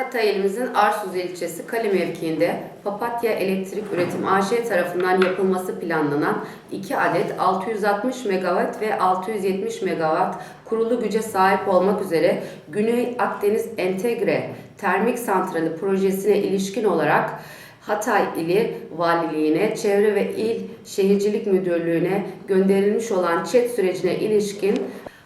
Hatay ilimizin Arsuz ilçesi Kale mevkiinde Papatya Elektrik Üretim AŞ tarafından yapılması planlanan 2 adet 660 MW ve 670 MW kurulu güce sahip olmak üzere Güney Akdeniz Entegre Termik Santrali projesine ilişkin olarak Hatay ili valiliğine, çevre ve il şehircilik müdürlüğüne gönderilmiş olan ÇED sürecine ilişkin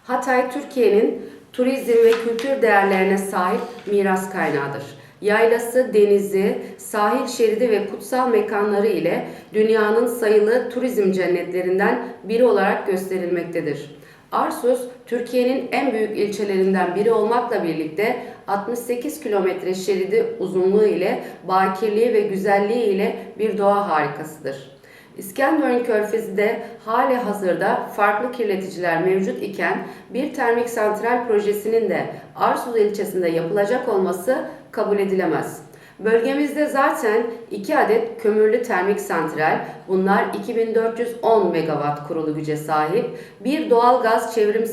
Hatay Türkiye'nin turizm ve kültür değerlerine sahip miras kaynağıdır. Yaylası, denizi, sahil şeridi ve kutsal mekanları ile dünyanın sayılı turizm cennetlerinden biri olarak gösterilmektedir. Arsuz, Türkiye'nin en büyük ilçelerinden biri olmakla birlikte 68 kilometre şeridi uzunluğu ile bakirliği ve güzelliği ile bir doğa harikasıdır. İskenderun Körfezi de hali hazırda farklı kirleticiler mevcut iken bir termik santral projesinin de Arsuz ilçesinde yapılacak olması kabul edilemez. Bölgemizde zaten 2 adet kömürlü termik santral, bunlar 2410 megawatt kurulu güce sahip, bir doğal gaz çevrim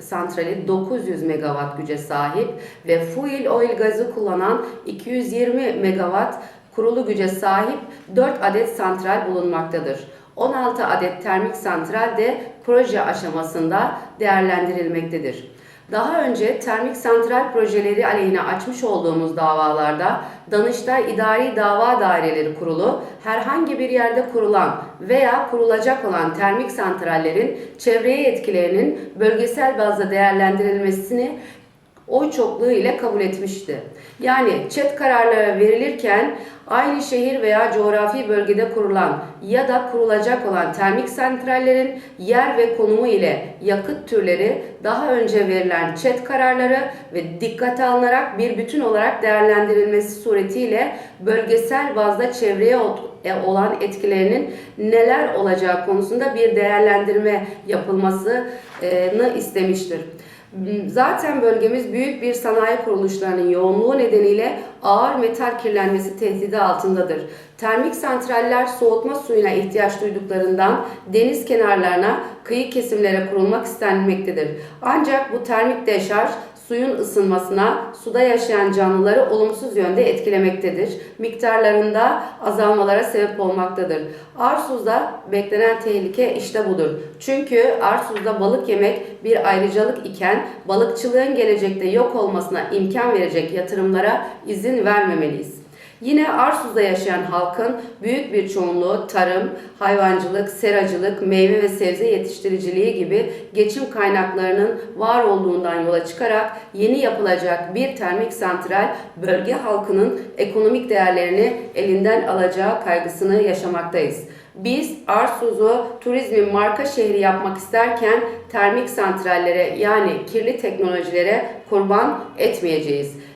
santrali 900 megawatt güce sahip ve fuel oil gazı kullanan 220 megawatt kurulu güce sahip 4 adet santral bulunmaktadır. 16 adet termik santral de proje aşamasında değerlendirilmektedir. Daha önce termik santral projeleri aleyhine açmış olduğumuz davalarda Danıştay İdari Dava Daireleri Kurulu herhangi bir yerde kurulan veya kurulacak olan termik santrallerin çevreye etkilerinin bölgesel bazda değerlendirilmesini oy çokluğu ile kabul etmişti. Yani ÇED kararları verilirken aynı şehir veya coğrafi bölgede kurulan ya da kurulacak olan termik santrallerin yer ve konumu ile yakıt türleri daha önce verilen ÇED kararları ve dikkate alınarak bir bütün olarak değerlendirilmesi suretiyle bölgesel bazda çevreye olan etkilerinin neler olacağı konusunda bir değerlendirme yapılmasını istemiştir. Zaten bölgemiz büyük bir sanayi kuruluşlarının yoğunluğu nedeniyle ağır metal kirlenmesi tehdidi altındadır. Termik santraller soğutma suyuna ihtiyaç duyduklarından deniz kenarlarına, kıyı kesimlere kurulmak istenmektedir. Ancak bu termik deşarj suyun ısınmasına, suda yaşayan canlıları olumsuz yönde etkilemektedir. Miktarlarında azalmalara sebep olmaktadır. Arsuz'da beklenen tehlike işte budur. Çünkü Arsuz'da balık yemek bir ayrıcalık iken balıkçılığın gelecekte yok olmasına imkan verecek yatırımlara izin vermemeliyiz. Yine Arsuz'da yaşayan halkın büyük bir çoğunluğu tarım, hayvancılık, seracılık, meyve ve sebze yetiştiriciliği gibi geçim kaynaklarının var olduğundan yola çıkarak yeni yapılacak bir termik santral bölge halkının ekonomik değerlerini elinden alacağı kaygısını yaşamaktayız. Biz Arsuz'u turizmin marka şehri yapmak isterken termik santrallere yani kirli teknolojilere kurban etmeyeceğiz.